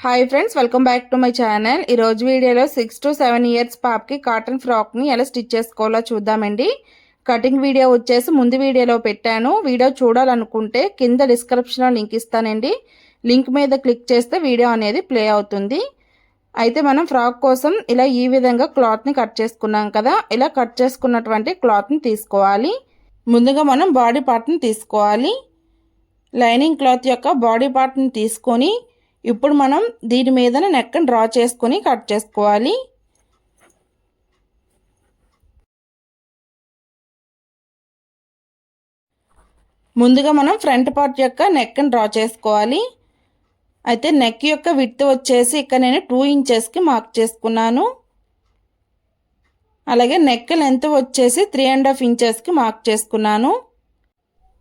Hi friends welcome back to my channel ఈరోజు వీడియోలో six to seven years పాపకి cotton ఫ్రాక్ని ఎలా స్టిచ్ చేసుకోవాలో చూద్దామండి. కటింగ్ వీడియో వచ్చేసి ముందు వీడియోలో పెట్టాను. వీడియో చూడాలనుకుంటే కింద డిస్క్రిప్షన్లో లింక్ ఇస్తానండి. లింక్ మీద క్లిక్ చేస్తే వీడియో అనేది ప్లే అవుతుంది. అయితే మనం ఫ్రాక్ కోసం ఇలా ఈ విధంగా క్లాత్ని కట్ చేసుకున్నాం కదా. ఇలా కట్ చేసుకున్నటువంటి క్లాత్ని తీసుకోవాలి. ముందుగా మనం బాడీ పార్ట్ని తీసుకోవాలి. లైనింగ్ క్లాత్ యొక్క బాడీ పార్ట్ని తీసుకొని ఇప్పుడు మనం దీని మీద నెక్ని డ్రా చేసుకొని కట్ చేసుకోవాలి. ముందుగా మనం ఫ్రంట్ పార్ట్ యొక్క నెక్ని డ్రా చేసుకోవాలి. అయితే నెక్ యొక్క విత్ వచ్చేసి ఇక్కడ నేను టూ ఇంచెస్కి మార్క్ చేసుకున్నాను. అలాగే నెక్ లెంత్ వచ్చేసి త్రీ అండ్ హాఫ్ ఇంచెస్కి మార్క్ చేసుకున్నాను.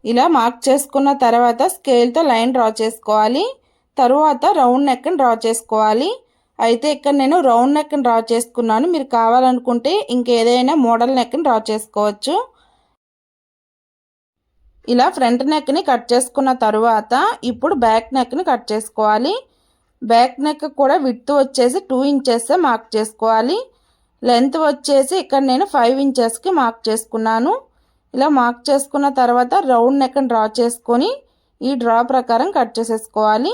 ఇలా మార్క్ చేసుకున్న తర్వాత స్కేల్తో లైన్ డ్రా చేసుకోవాలి. తరువాత రౌండ్ నెక్ని డ్రా చేసుకోవాలి. అయితే ఇక్కడ నేను రౌండ్ నెక్ని డ్రా చేసుకున్నాను. మీరు కావాలనుకుంటే ఇంకేదైనా మోడల్ నెక్ని డ్రా చేసుకోవచ్చు. ఇలా ఫ్రంట్ నెక్ని కట్ చేసుకున్న తరువాత ఇప్పుడు బ్యాక్ నెక్ని కట్ చేసుకోవాలి. బ్యాక్ నెక్ కూడా విత్ వచ్చేసి టూ ఇంచెస్ మార్క్ చేసుకోవాలి. లెంత్ వచ్చేసి ఇక్కడ నేను ఫైవ్ ఇంచెస్కి మార్క్ చేసుకున్నాను. ఇలా మార్క్ చేసుకున్న తర్వాత రౌండ్ నెక్ని డ్రా చేసుకొని ఈ డ్రా ప్రకారం కట్ చేసేసుకోవాలి.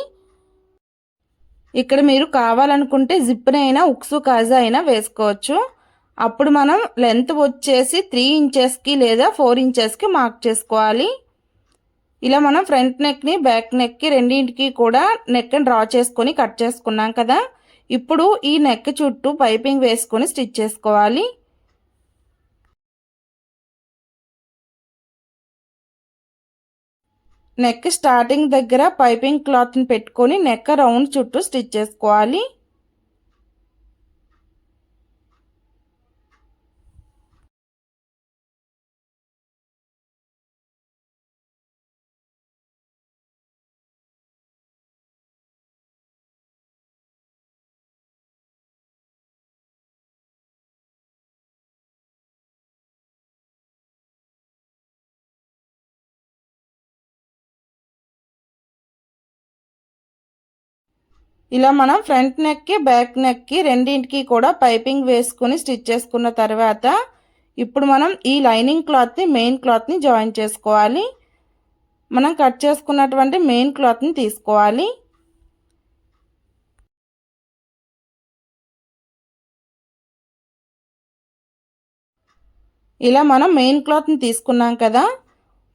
ఇక్కడ మీరు కావాలనుకుంటే జిప్నైనా ఉక్సు కాజా అయినా వేసుకోవచ్చు. అప్పుడు మనం లెంత్ వచ్చేసి త్రీ ఇంచెస్కి లేదా ఫోర్ ఇంచెస్కి మార్క్ చేసుకోవాలి. ఇలా మనం ఫ్రంట్ నెక్ని బ్యాక్ నెక్కి రెండింటికి కూడా నెక్ని డ్రా చేసుకొని కట్ చేసుకున్నాం కదా. ఇప్పుడు ఈ నెక్ చుట్టూ పైపింగ్ వేసుకొని స్టిచ్ చేసుకోవాలి. నెక్ స్టార్టింగ్ దగ్గర పైపింగ్ క్లాత్ని పెట్టుకొని నెక్ రౌండ్ చుట్టూ స్టిచ్ చేసుకోవాలి. ఇలా మనం ఫ్రంట్ నెక్కి బ్యాక్ నెక్కి రెండింటికి కూడా పైపింగ్ వేసుకుని స్టిచ్ చేసుకున్న తర్వాత ఇప్పుడు మనం ఈ లైనింగ్ క్లాత్ని మెయిన్ క్లాత్ని జాయిన్ చేసుకోవాలి. మనం కట్ చేసుకున్నటువంటి మెయిన్ క్లాత్ని తీసుకోవాలి. ఇలా మనం మెయిన్ క్లాత్ని తీసుకున్నాం కదా.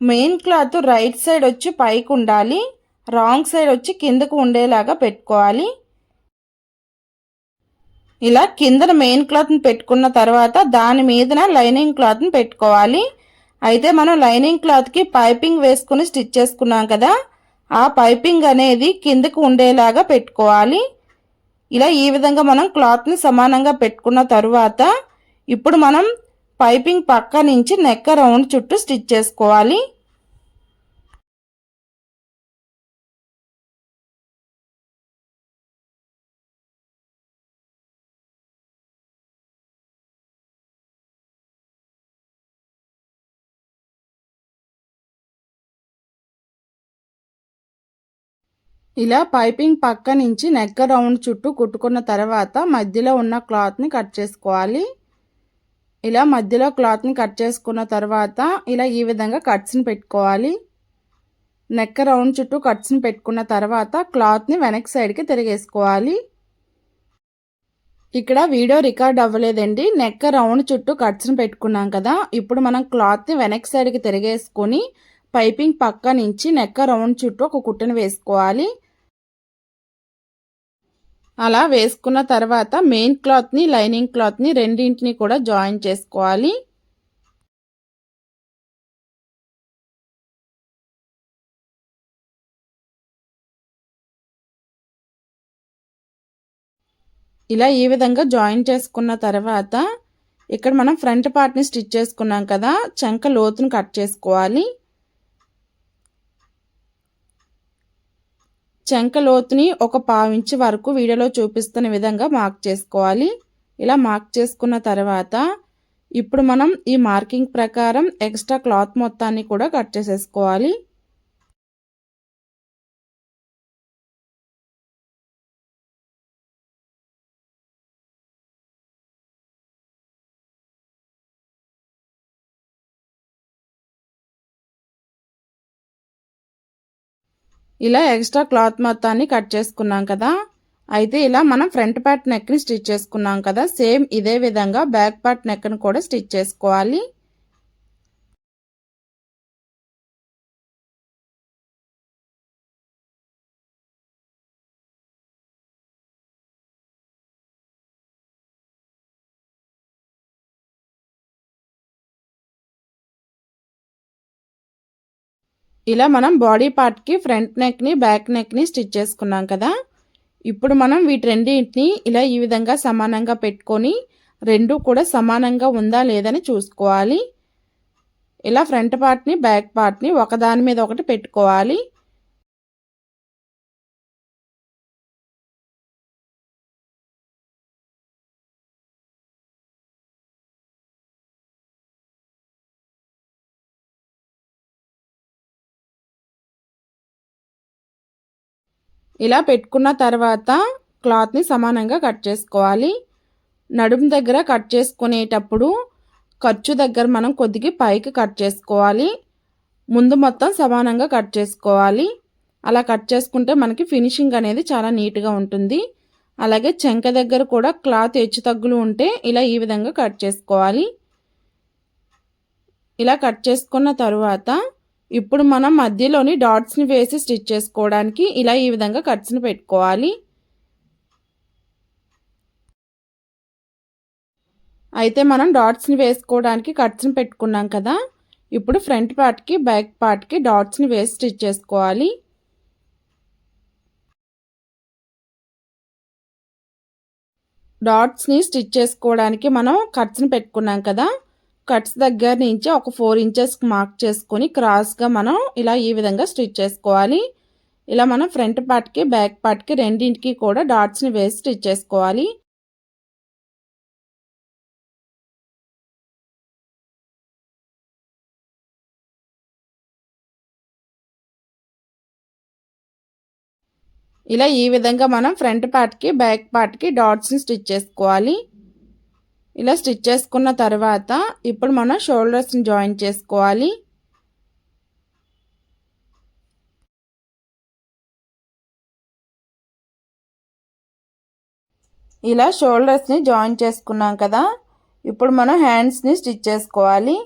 మెయిన్ క్లాత్ రైట్ సైడ్ వచ్చి పైకి ఉండాలి రాంగ్ సైడ్ వచ్చి కిందకు ఉండేలాగా పెట్టుకోవాలి. ఇలా కిందన మెయిన్ క్లాత్ని పెట్టుకున్న తర్వాత దాని మీదన లైనింగ్ క్లాత్ని పెట్టుకోవాలి. అయితే మనం లైనింగ్ క్లాత్కి పైపింగ్ వేసుకుని స్టిచ్ చేసుకున్నాం కదా ఆ పైపింగ్ అనేది కిందకు ఉండేలాగా పెట్టుకోవాలి. ఇలా ఈ విధంగా మనం క్లాత్ని సమానంగా పెట్టుకున్న తరువాత ఇప్పుడు మనం పైపింగ్ పక్క నుంచి నెక్క రౌండ్ చుట్టూ స్టిచ్ చేసుకోవాలి. ఇలా పైపింగ్ పక్క నుంచి నెక్క రౌండ్ చుట్టూ కుట్టుకున్న తర్వాత మధ్యలో ఉన్న క్లాత్ని కట్ చేసుకోవాలి. ఇలా మధ్యలో క్లాత్ని కట్ చేసుకున్న తర్వాత ఇలా ఈ విధంగా కట్స్ని పెట్టుకోవాలి. నెక్క రౌండ్ చుట్టూ కట్స్ని పెట్టుకున్న తర్వాత క్లాత్ని వెనక్ సైడ్కి తిరిగేసుకోవాలి. ఇక్కడ వీడియో రికార్డ్ అవ్వలేదండి. నెక్క రౌండ్ చుట్టూ కట్స్ని పెట్టుకున్నాం కదా. ఇప్పుడు మనం క్లాత్ని వెనక్ సైడ్కి తిరిగేసుకొని పైపింగ్ పక్క నుంచి నెక్క రౌండ్ చుట్టూ ఒక కుట్టను వేసుకోవాలి. అలా వేసుకున్న తర్వాత మెయిన్ క్లాత్ని లైనింగ్ క్లాత్ని రెండింటిని కూడా జాయిన్ చేసుకోవాలి. ఇలా ఈ విధంగా జాయిన్ చేసుకున్న తర్వాత ఇక్కడ మనం ఫ్రంట్ పార్ట్ని స్టిచ్ చేసుకున్నాం కదా చంక లోతును కట్ చేసుకోవాలి. చెంక లోతుని ఒక పావించి వరకు వీడియోలో చూపిస్తున్న విధంగా మార్క్ చేసుకోవాలి. ఇలా మార్క్ చేసుకున్న తర్వాత ఇప్పుడు మనం ఈ మార్కింగ్ ప్రకారం ఎక్స్ట్రా క్లాత్ మొత్తాన్ని కూడా కట్ చేసేసుకోవాలి. ఇలా ఎక్స్ట్రా క్లాత్ మొత్తాన్ని కట్ చేసుకున్నాం కదా. అయితే ఇలా మనం ఫ్రంట్ పార్ట్ నెక్ని స్టిచ్ చేసుకున్నాం కదా. సేమ్ ఇదే విధంగా బ్యాక్ పార్ట్ నెక్ని కూడా స్టిచ్ చేసుకోవాలి. ఇలా మనం బాడీ పార్ట్కి ఫ్రంట్ నెక్ని బ్యాక్ నెక్ని స్టిచ్ చేసుకున్నాం కదా. ఇప్పుడు మనం వీటి రెండింటిని ఇలా ఈ విధంగా సమానంగా పెట్టుకొని రెండు కూడా సమానంగా ఉందా లేదని చూసుకోవాలి. ఇలా ఫ్రంట్ పార్ట్ని బ్యాక్ పార్ట్ని ఒకదాని మీద ఒకటి పెట్టుకోవాలి. ఇలా పెట్టుకున్న తర్వాత క్లాత్ని సమానంగా కట్ చేసుకోవాలి. నడుము దగ్గర కట్ చేసుకునేటప్పుడు ఖర్చు దగ్గర మనం కొద్దిగా పైకి కట్ చేసుకోవాలి. ముందు మొత్తం సమానంగా కట్ చేసుకోవాలి. అలా కట్ చేసుకుంటే మనకి ఫినిషింగ్ అనేది చాలా నీట్గా ఉంటుంది. అలాగే చెంక దగ్గర కూడా క్లాత్ హెచ్చు తగ్గులు ఉంటే ఇలా ఈ విధంగా కట్ చేసుకోవాలి. ఇలా కట్ చేసుకున్న తరువాత ఇప్పుడు మనం మధ్యలోని డాట్స్ని వేసి స్టిచ్ చేసుకోవడానికి ఇలా ఈ విధంగా కట్స్ని పెట్టుకోవాలి. అయితే మనం డాట్స్ని వేసుకోవడానికి కట్స్ని పెట్టుకున్నాం కదా. ఇప్పుడు ఫ్రంట్ పార్ట్కి బ్యాక్ పార్ట్కి డాట్స్ని వేసి స్టిచ్ చేసుకోవాలి. డాట్స్ని స్టిచ్ చేసుకోవడానికి మనం కట్స్ని పెట్టుకున్నాం కదా. కట్స్ దగ్గర నుంచి ఒక ఫోర్ ఇంచెస్కి మార్క్ చేసుకొని క్రాస్గా మనం ఇలా ఈ విధంగా స్టిచ్ చేసుకోవాలి. ఇలా మనం ఫ్రంట్ పార్ట్కి బ్యాక్ పార్ట్కి రెండింటికి కూడా డాట్స్ని వేసి స్టిచ్ చేసుకోవాలి. ఇలా ఈ విధంగా మనం ఫ్రంట్ పార్ట్కి బ్యాక్ పార్ట్కి డాట్స్ని స్టిచ్ చేసుకోవాలి. ఇలా స్టిచ్ చేసుకున్న తర్వాత ఇప్పుడు మనం షోల్డర్స్ని జాయిన్ చేసుకోవాలి. ఇలా షోల్డర్స్ని జాయిన్ చేసుకున్నాం కదా. ఇప్పుడు మనం హ్యాండ్స్ని స్టిచ్ చేసుకోవాలి.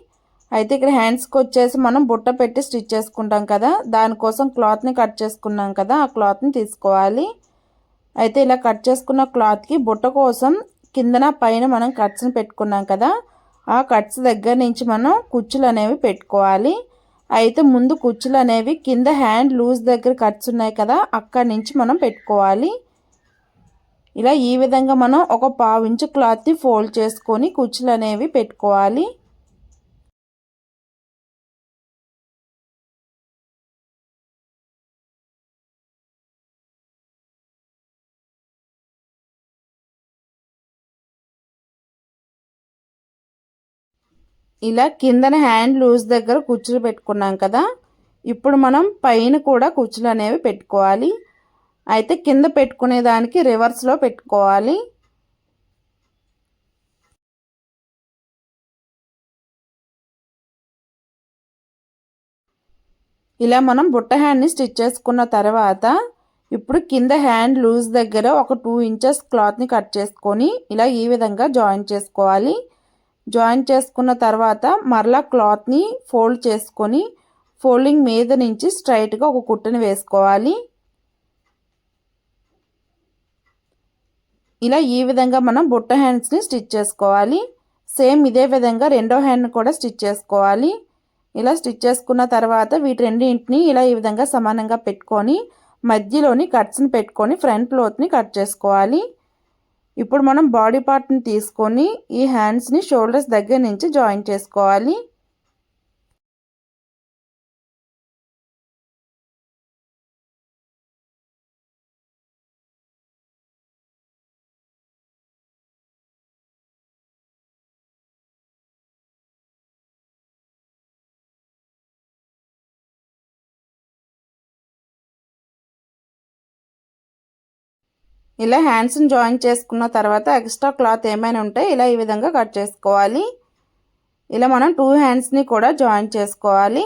అయితే ఇక్కడ హ్యాండ్స్కి వచ్చేసి మనం బుట్ట పెట్టి స్టిచ్ చేసుకుంటాం కదా. దానికోసం క్లాత్ని కట్ చేసుకున్నాం కదా. ఆ క్లాత్ని తీసుకోవాలి. అయితే ఇలా కట్ చేసుకున్న క్లాత్కి బుట్ట కోసం కిందన పైన మనం కట్స్ని పెట్టుకున్నాం కదా ఆ కట్స్ దగ్గర నుంచి మనం కుచ్చులు అనేవి పెట్టుకోవాలి. అయితే ముందు కుచ్చులు అనేవి కింద హ్యాండ్ లూజ్ దగ్గర కట్స్ ఉన్నాయి కదా అక్కడి నుంచి మనం పెట్టుకోవాలి. ఇలా ఈ విధంగా మనం ఒక పావు ఇంచు క్లాత్ని ఫోల్డ్ చేసుకొని కుచ్చులు అనేవి పెట్టుకోవాలి. ఇలా కిందన హ్యాండ్ లూజ్ దగ్గర కుచ్చులు పెట్టుకున్నాం కదా ఇప్పుడు మనం పైన కూడా కుచ్చులు అనేవి పెట్టుకోవాలి. అయితే కింద పెట్టుకునే దానికి రివర్స్లో పెట్టుకోవాలి. ఇలా మనం బుట్ట హ్యాండ్ని స్టిచ్ చేసుకున్న తర్వాత ఇప్పుడు కింద హ్యాండ్ లూజ్ దగ్గర ఒక టూ ఇంచెస్ క్లాత్ని కట్ చేసుకొని ఇలా ఈ విధంగా జాయిన్ చేసుకోవాలి. జాయిన్ చేసుకున్న తర్వాత మరలా క్లాత్ని ఫోల్డ్ చేసుకొని ఫోల్డింగ్ మీద నుంచి స్ట్రైట్గా ఒక కుట్టుని వేసుకోవాలి. ఇలా ఈ విధంగా మనం బుట్ట హ్యాండ్స్ని స్టిచ్ చేసుకోవాలి. సేమ్ ఇదే విధంగా రెండో హ్యాండ్ కూడా స్టిచ్ చేసుకోవాలి. ఇలా స్టిచ్ చేసుకున్న తర్వాత వీటి రెండింటిని ఇలా ఈ విధంగా సమానంగా పెట్టుకొని మధ్యలోని కట్స్ని పెట్టుకొని ఫ్రంట్ క్లోత్ని కట్ చేసుకోవాలి. ఇప్పుడు మనం బాడీ పార్ట్ని తీసుకొని ఈ హ్యాండ్స్ని షోల్డర్స్ దగ్గర నుంచి జాయిన్ చేసుకోవాలి. ఇలా హ్యాండ్స్ని జాయిన్ చేసుకున్న తర్వాత ఎక్స్ట్రా క్లాత్ ఏమైనా ఉంటే ఇలా ఈ విధంగా కట్ చేసుకోవాలి. ఇలా మనం టూ హ్యాండ్స్ని కూడా జాయిన్ చేసుకోవాలి.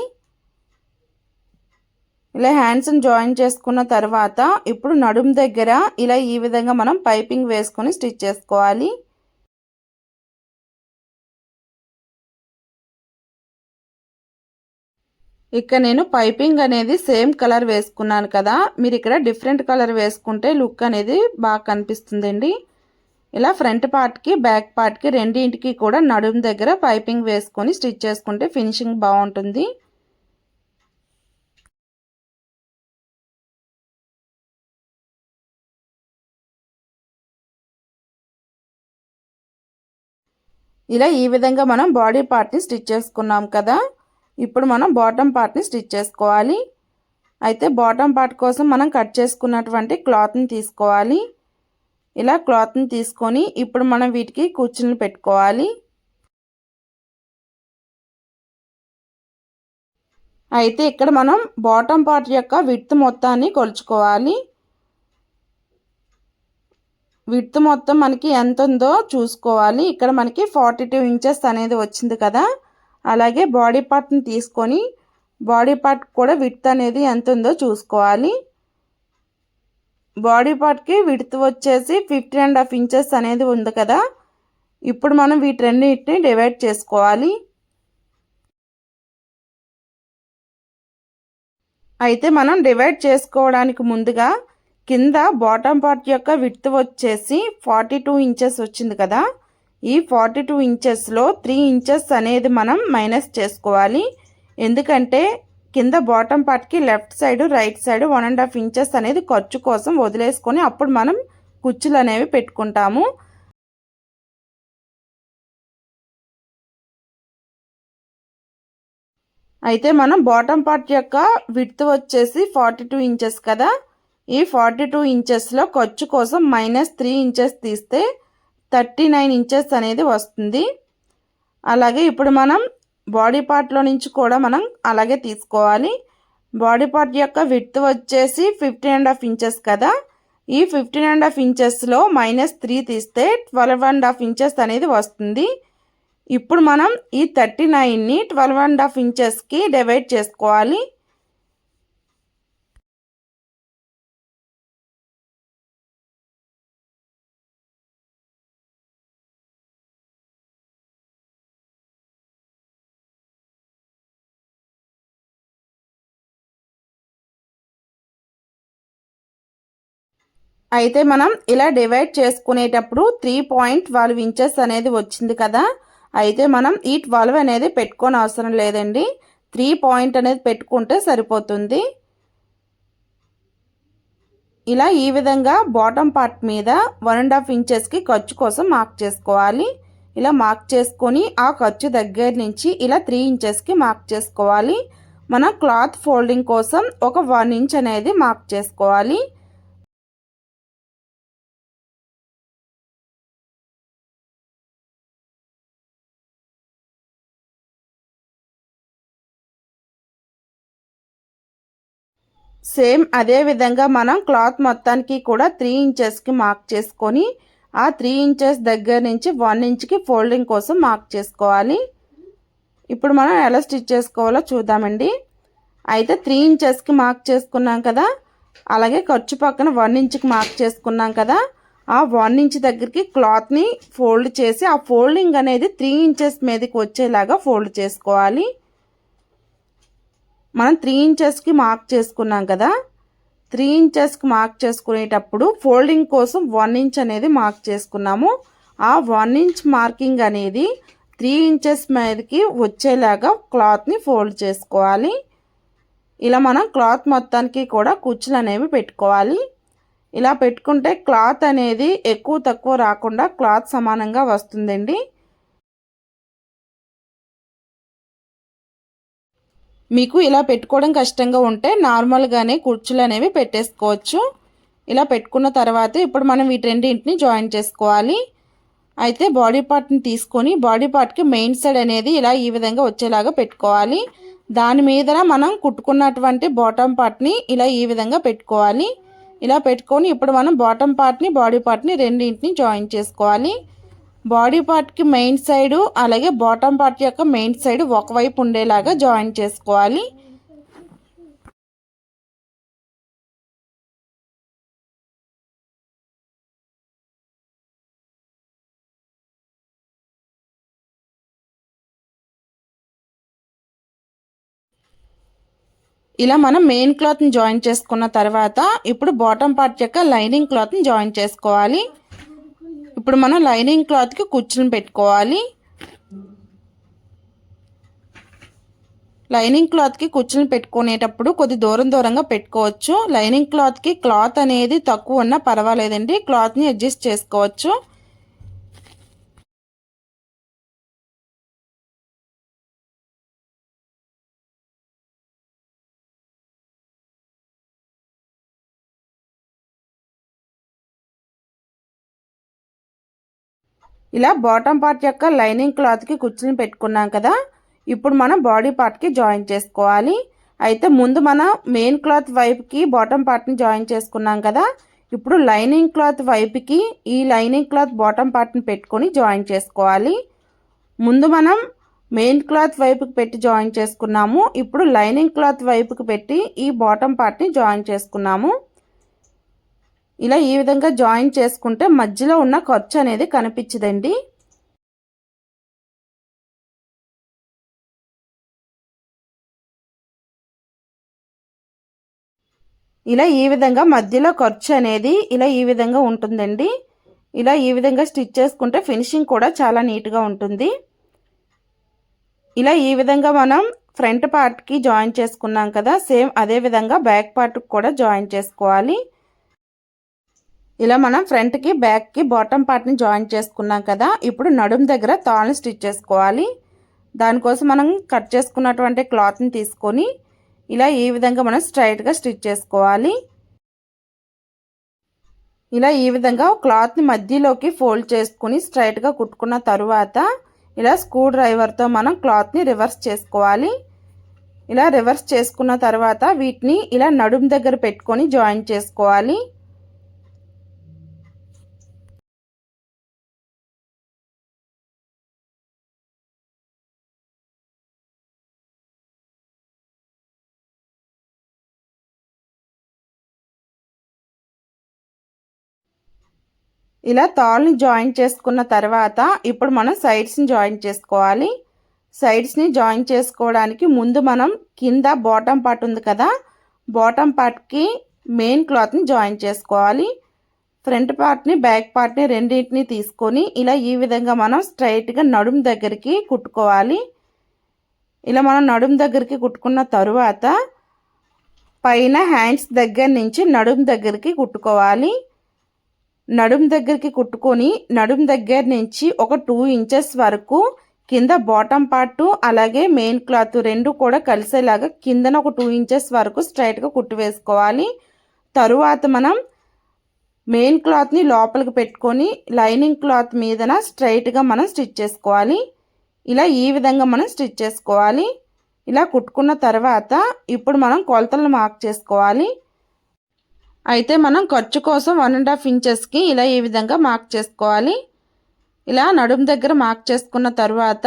ఇలా హ్యాండ్స్ని జాయిన్ చేసుకున్న తర్వాత ఇప్పుడు నడుము దగ్గర ఇలా ఈ విధంగా మనం పైపింగ్ వేసుకొని స్టిచ్ చేసుకోవాలి. ఇక్కడ నేను పైపింగ్ అనేది సేమ్ కలర్ వేసుకున్నాను కదా. మీరు ఇక్కడ డిఫరెంట్ కలర్ వేసుకుంటే లుక్ అనేది బాగా కనిపిస్తుందండి. ఇలా ఫ్రంట్ పార్ట్కి బ్యాక్ పార్ట్కి రెండింటికి కూడా నడుము దగ్గర పైపింగ్ వేసుకొని స్టిచ్ చేసుకుంటే ఫినిషింగ్ బాగుంటుంది. ఇలా ఈ విధంగా మనం బాడీ పార్ట్ని స్టిచ్ చేసుకున్నాం కదా. ఇప్పుడు మనం బాటమ్ పార్ట్ని స్టిచ్ చేసుకోవాలి. అయితే బాటమ్ పార్ట్ కోసం మనం కట్ చేసుకున్నటువంటి క్లాత్ని తీసుకోవాలి. ఇలా క్లాత్ని తీసుకొని ఇప్పుడు మనం వీటికి కూర్చుని పెట్టుకోవాలి. అయితే ఇక్కడ మనం బాటమ్ పార్ట్ యొక్క విత్ మొత్తాన్ని కొలుచుకోవాలి. విత్ మొత్తం మనకి ఎంత ఉందో చూసుకోవాలి. ఇక్కడ మనకి ఫార్టీ టూ ఇంచెస్ అనేది వచ్చింది కదా. అలాగే బాడీ పార్ట్ని తీసుకొని బాడీ పార్ట్ కూడా విడ్త్ అనేది ఎంత ఉందో చూసుకోవాలి. బాడీ పార్ట్కి విడ్త్ వచ్చేసి ఫిఫ్టీన్ అండ్ హాఫ్ ఇంచెస్ అనేది ఉంది కదా. ఇప్పుడు మనం వీటన్నిటిని డివైడ్ చేసుకోవాలి. అయితే మనం డివైడ్ చేసుకోవడానికి ముందుగా కింద బాటమ్ పార్ట్ యొక్క విడ్త్ వచ్చేసి ఫార్టీ టూ ఇంచెస్ వచ్చింది కదా. ఈ ఫార్టీ టూ ఇంచెస్లో త్రీ ఇంచెస్ అనేది మనం మైనస్ చేసుకోవాలి. ఎందుకంటే కింద బాటమ్ పార్ట్కి left side right side one and half inches అనేది ఖర్చు కోసం వదిలేసుకొని అప్పుడు మనం కుచ్చులు అనేవి పెట్టుకుంటాము. అయితే మనం బాటమ్ పార్ట్ యొక్క విడ్త్ వచ్చేసి ఫార్టీ టూ ఇంచెస్ కదా. ఈ ఫార్టీ టూ ఇంచెస్లో ఖర్చు కోసం మైనస్ త్రీ ఇంచెస్ తీస్తే థర్టీ నైన్ ఇంచెస్ అనేది వస్తుంది. అలాగే ఇప్పుడు మనం బాడీ పార్ట్లో నుంచి కూడా మనం అలాగే తీసుకోవాలి. బాడీ పార్ట్ యొక్క విడ్త్ వచ్చేసి ఫిఫ్టీన్ అండ్ హాఫ్ ఇంచెస్ కదా. ఈ ఫిఫ్టీన్ అండ్ హాఫ్ ఇంచెస్లో మైనస్ త్రీ తీస్తే ట్వెల్వ్ అండ్ హాఫ్ ఇంచెస్ అనేది వస్తుంది. ఇప్పుడు మనం ఈ థర్టీ నైన్ని ట్వెల్వ్ అండ్ హాఫ్ ఇంచెస్కి డివైడ్ చేసుకోవాలి. అయితే మనం ఇలా డివైడ్ చేసుకునేటప్పుడు త్రీ పాయింట్ ట్వెల్వ్ ఇంచెస్ అనేది వచ్చింది కదా. అయితే మనం ఈ ట్వెల్వ్ అనేది పెట్టుకొని అవసరం లేదండి. త్రీ పాయింట్ అనేది పెట్టుకుంటే సరిపోతుంది. ఇలా ఈ విధంగా బాటమ్ పార్ట్ మీద వన్ అండ్ హాఫ్ ఇంచెస్కి ఖర్చు కోసం మార్క్ చేసుకోవాలి. ఇలా మార్క్ చేసుకొని ఆ ఖర్చు దగ్గర నుంచి ఇలా త్రీ ఇంచెస్కి మార్క్ చేసుకోవాలి. మన క్లాత్ ఫోల్డింగ్ కోసం ఒక వన్ ఇంచ్ అనేది మార్క్ చేసుకోవాలి. సేమ్ అదే విధంగా మనం క్లాత్ మొత్తానికి కూడా త్రీ ఇంచెస్కి మార్క్ చేసుకొని ఆ త్రీ ఇంచెస్ దగ్గర నుంచి వన్ ఇంచ్కి ఫోల్డింగ్ కోసం మార్క్ చేసుకోవాలి. ఇప్పుడు మనం ఎలా స్టిచ్ చేసుకోవాలో చూద్దామండి. అయితే త్రీ ఇంచెస్కి మార్క్ చేసుకున్నాం కదా అలాగే ఖర్చు పక్కన వన్ ఇంచ్కి మార్క్ చేసుకున్నాం కదా ఆ వన్ ఇంచ్ దగ్గరికి క్లాత్ని ఫోల్డ్ చేసి ఆ ఫోల్డింగ్ అనేది త్రీ ఇంచెస్ మీదకి వచ్చేలాగా ఫోల్డ్ చేసుకోవాలి. మనం త్రీ ఇంచెస్కి మార్క్ చేసుకున్నాం కదా? త్రీ ఇంచెస్కి మార్క్ చేసుకునేటప్పుడు ఫోల్డింగ్ కోసం వన్ ఇంచ్ అనేది మార్క్ చేసుకున్నాము. ఆ వన్ ఇంచ్ మార్కింగ్ అనేది త్రీ ఇంచెస్ మీదకి వచ్చేలాగా క్లాత్ని ఫోల్డ్ చేసుకోవాలి. ఇలా మనం క్లాత్ మొత్తానికి కూడా కుచ్చులు అనేవి పెట్టుకోవాలి. ఇలా పెట్టుకుంటే క్లాత్ అనేది ఎక్కువ తక్కువ రాకుండా క్లాత్ సమానంగా వస్తుందండి. మీకు ఇలా పెట్టుకోవడం కష్టంగా ఉంటే నార్మల్గానే కుర్చీలు అనేవి పెట్టేసుకోవచ్చు. ఇలా పెట్టుకున్న తర్వాత ఇప్పుడు మనం వీటి రెండింటిని జాయిన్ చేసుకోవాలి. అయితే బాడీ పార్ట్ని తీసుకొని బాడీ పార్ట్కి మెయిన్ సైడ్ అనేది ఇలా ఈ విధంగా వచ్చేలాగా పెట్టుకోవాలి. దాని మీద మనం కుట్టుకున్నటువంటి బాటమ్ పార్ట్ని ఇలా ఈ విధంగా పెట్టుకోవాలి. ఇలా పెట్టుకొని ఇప్పుడు మనం బాటమ్ పార్ట్ని బాడీ పార్ట్ని రెండింటిని జాయిన్ చేసుకోవాలి. బాడీ పార్ట్కి మెయిన్ సైడు అలాగే బాటమ్ పార్ట్ యొక్క మెయిన్ సైడ్ ఒకవైపు ఉండేలాగా జాయిన్ చేసుకోవాలి. ఇలా మనం మెయిన్ క్లాత్ని జాయిన్ చేసుకున్న తర్వాత ఇప్పుడు బాటమ్ పార్ట్ యొక్క లైనింగ్ క్లాత్ని జాయిన్ చేసుకోవాలి. ఇప్పుడు మనం లైనింగ్ క్లాత్కి కుచ్చుని పెట్టుకోవాలి. లైనింగ్ క్లాత్కి కుచ్చుని పెట్టుకునేటప్పుడు కొద్ది దూరం దూరంగా పెట్టుకోవచ్చు. లైనింగ్ క్లాత్కి క్లాత్ అనేది తక్కువ ఉన్నా పర్వాలేదండి. క్లాత్ని అడ్జస్ట్ చేసుకోవచ్చు. ఇలా బాటమ్ పార్ట్ యొక్క లైనింగ్ క్లాత్కి కుర్చీని పెట్టుకున్నాం కదా ఇప్పుడు మనం బాడీ పార్ట్కి జాయిన్ చేసుకోవాలి. అయితే ముందు మనం మెయిన్ క్లాత్ వైపుకి బాటమ్ పార్ట్ని జాయిన్ చేసుకున్నాం కదా ఇప్పుడు లైనింగ్ క్లాత్ వైపుకి ఈ లైనింగ్ క్లాత్ బాటమ్ పార్ట్ని పెట్టుకొని జాయిన్ చేసుకోవాలి. ముందు మనం మెయిన్ క్లాత్ వైపుకి పెట్టి జాయిన్ చేసుకున్నాము ఇప్పుడు లైనింగ్ క్లాత్ వైపుకి పెట్టి ఈ బాటమ్ పార్ట్ని జాయిన్ చేసుకున్నాము. ఇలా ఈ విధంగా జాయిన్ చేసుకుంటే మధ్యలో ఉన్న ఖర్చు అనేది కనిపించదండి. ఇలా ఈ విధంగా మధ్యలో ఖర్చు అనేది ఇలా ఈ విధంగా ఉంటుందండి. ఇలా ఈ విధంగా స్టిచ్ చేసుకుంటే ఫినిషింగ్ కూడా చాలా నీట్గా ఉంటుంది. ఇలా ఈ విధంగా మనం ఫ్రంట్ పార్ట్కి జాయిన్ చేసుకున్నాం కదా సేమ్ అదే విధంగా బ్యాక్ పార్ట్కి కూడా జాయిన్ చేసుకోవాలి. ఇలా మనం ఫ్రంట్కి బ్యాక్కి బాటమ్ పార్ట్ని జాయిన్ చేసుకున్నాం కదా. ఇప్పుడు నడుం దగ్గర తాళ్ళని స్టిచ్ చేసుకోవాలి. దానికోసం మనం కట్ చేసుకున్నటువంటి క్లాత్ని తీసుకొని ఇలా ఈ విధంగా మనం స్ట్రైట్గా స్టిచ్ చేసుకోవాలి. ఇలా ఈ విధంగా క్లాత్ని మధ్యలోకి ఫోల్డ్ చేసుకుని స్ట్రైట్గా కుట్టుకున్న తరువాత ఇలా స్క్రూ డ్రైవర్తో మనం క్లాత్ని రివర్స్ చేసుకోవాలి. ఇలా రివర్స్ చేసుకున్న తర్వాత వీటిని ఇలా నడుం దగ్గర పెట్టుకొని జాయిన్ చేసుకోవాలి. ఇలా తాళ్ళని జాయిన్ చేసుకున్న తర్వాత ఇప్పుడు మనం సైడ్స్ని జాయిన్ చేసుకోవాలి. సైడ్స్ని జాయిన్ చేసుకోవడానికి ముందు మనం కింద బాటమ్ పార్ట్ ఉంది కదా బాటమ్ పార్ట్కి మెయిన్ క్లాత్ని జాయిన్ చేసుకోవాలి. ఫ్రంట్ పార్ట్ని బ్యాక్ పార్ట్ని రెండింటిని తీసుకొని ఇలా ఈ విధంగా మనం స్ట్రైట్గా నడుము దగ్గరికి కుట్టుకోవాలి. ఇలా మనం నడుము దగ్గరికి కుట్టుకున్న తరువాత పైన హ్యాండ్స్ దగ్గర నుంచి నడుము దగ్గరికి కుట్టుకోవాలి. నడుం దగ్గరికి కుట్టుకొని నడుం దగ్గర నుంచి ఒక టూ ఇంచెస్ వరకు కింద బాటమ్ పార్ట్ అలాగే మెయిన్ క్లాత్ రెండు కూడా కలిసేలాగా కిందన ఒక టూ ఇంచెస్ వరకు స్ట్రైట్గా కుట్టు వేసుకోవాలి. తరువాత మనం మెయిన్ క్లాత్ని లోపలికి పెట్టుకొని లైనింగ్ క్లాత్ మీదన స్ట్రైట్గా మనం స్టిచ్ చేసుకోవాలి. ఇలా ఈ విధంగా మనం స్టిచ్ చేసుకోవాలి. ఇలా కుట్టుకున్న తర్వాత ఇప్పుడు మనం కొలతలను మార్క్ చేసుకోవాలి. అయితే మనం ఖర్చు కోసం వన్ అండ్ హాఫ్ ఇంచెస్కి ఇలా ఈ విధంగా మార్క్ చేసుకోవాలి. ఇలా నడుం దగ్గర మార్క్ చేసుకున్న తర్వాత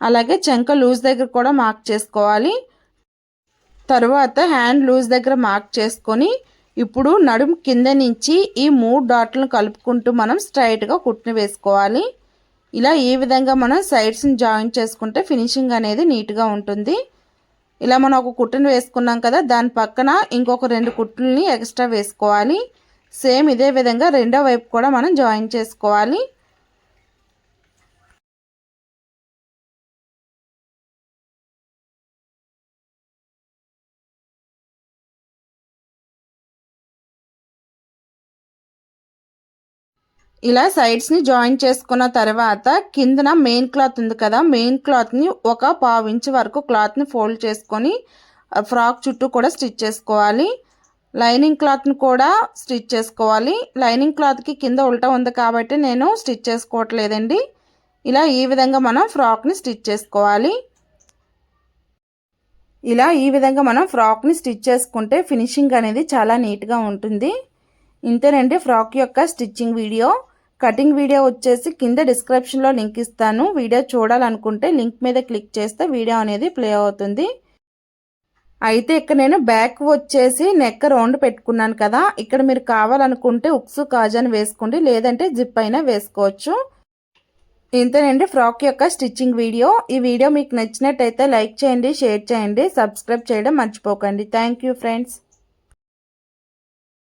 అలాగే చెంక లూజ్ దగ్గర కూడా మార్క్ చేసుకోవాలి. తర్వాత హ్యాండ్ లూజ్ దగ్గర మార్క్ చేసుకొని ఇప్పుడు నడుము కింద నుంచి ఈ మూడు డాట్లను కలుపుకుంటూ మనం స్ట్రైట్గా కుట్టిన వేసుకోవాలి. ఇలా ఈ విధంగా మనం సైడ్స్ని జాయిన్ చేసుకుంటే ఫినిషింగ్ అనేది నీట్గా ఉంటుంది. ఇలా మనం ఒక కుట్టును వేసుకున్నాం కదా దాని పక్కన ఇంకొక రెండు కుట్టుల్ని ఎక్స్ట్రా వేసుకోవాలి. సేమ్ ఇదే విధంగా రెండో వైపు కూడా మనం జాయిన్ చేసుకోవాలి. ఇలా సైడ్స్ని జాయిన్ చేసుకున్న తర్వాత కిందన మెయిన్ క్లాత్ ఉంది కదా మెయిన్ క్లాత్ని ఒక పావు ఇంచు వరకు క్లాత్ని ఫోల్డ్ చేసుకొని ఫ్రాక్ చుట్టూ కూడా స్టిచ్ చేసుకోవాలి. లైనింగ్ క్లాత్ని కూడా స్టిచ్ చేసుకోవాలి. లైనింగ్ క్లాత్కి కింద ఉల్టా ఉంది కాబట్టి నేను స్టిచ్ చేసుకోవట్లేదండి. ఇలా ఈ విధంగా మనం ఫ్రాక్ని స్టిచ్ చేసుకోవాలి. ఇలా ఈ విధంగా మనం ఫ్రాక్ని స్టిచ్ చేసుకుంటే ఫినిషింగ్ అనేది చాలా నీట్గా ఉంటుంది. ఇంతేనండి ఫ్రాక్ యొక్క స్టిచ్చింగ్ వీడియో కటింగ్ వీడియో వచ్చేసి కింద డిస్క్రిప్షన్లో లింక్ ఇస్తాను. వీడియో చూడాలనుకుంటే లింక్ మీద క్లిక్ చేస్తే వీడియో అనేది ప్లే అవుతుంది. అయితే ఇక్కడ నేను బ్యాక్ వచ్చేసి నెక్ రౌండ్ పెట్టుకున్నాను కదా. ఇక్కడ మీరు కావాలనుకుంటే ఉక్సు కాజాని వేసుకోండి. లేదంటే జిప్ అయినా వేసుకోవచ్చు. ఇంతేనండి ఫ్రాక్ యొక్క స్టిచ్చింగ్ వీడియో. ఈ వీడియో మీకు నచ్చినట్టయితే లైక్ చేయండి షేర్ చేయండి సబ్స్క్రైబ్ చేయడం మర్చిపోకండి. Thank you friends.